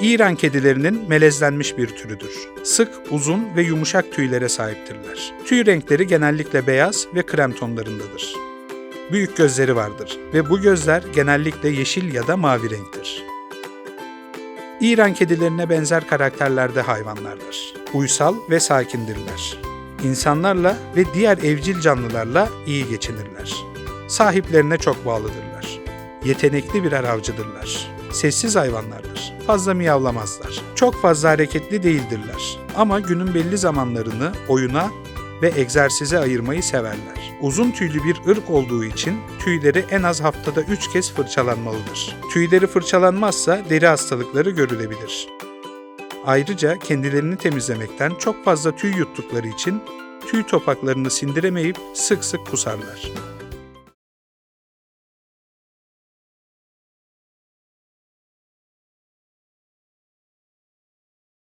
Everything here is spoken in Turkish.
İran kedilerinin melezlenmiş bir türüdür. Sık, uzun ve yumuşak tüylere sahiptirler. Tüy renkleri genellikle beyaz ve krem tonlarındadır. Büyük gözleri vardır ve bu gözler genellikle yeşil ya da mavi renktir. İran kedilerine benzer karakterlerde hayvanlardır. Uysal ve sakindirler. İnsanlarla ve diğer evcil canlılarla iyi geçinirler. Sahiplerine çok bağlıdırlar. Yetenekli birer avcıdırlar. Sessiz hayvanlardır. Fazla miyavlamazlar. Çok fazla hareketli değildirler. Ama günün belli zamanlarını oyuna ve egzersize ayırmayı severler. Uzun tüylü bir ırk olduğu için tüyleri en az haftada 3 kez fırçalanmalıdır. Tüyleri fırçalanmazsa deri hastalıkları görülebilir. Ayrıca kendilerini temizlemekten çok fazla tüy yuttukları için tüy topaklarını sindiremeyip sık sık kusarlar.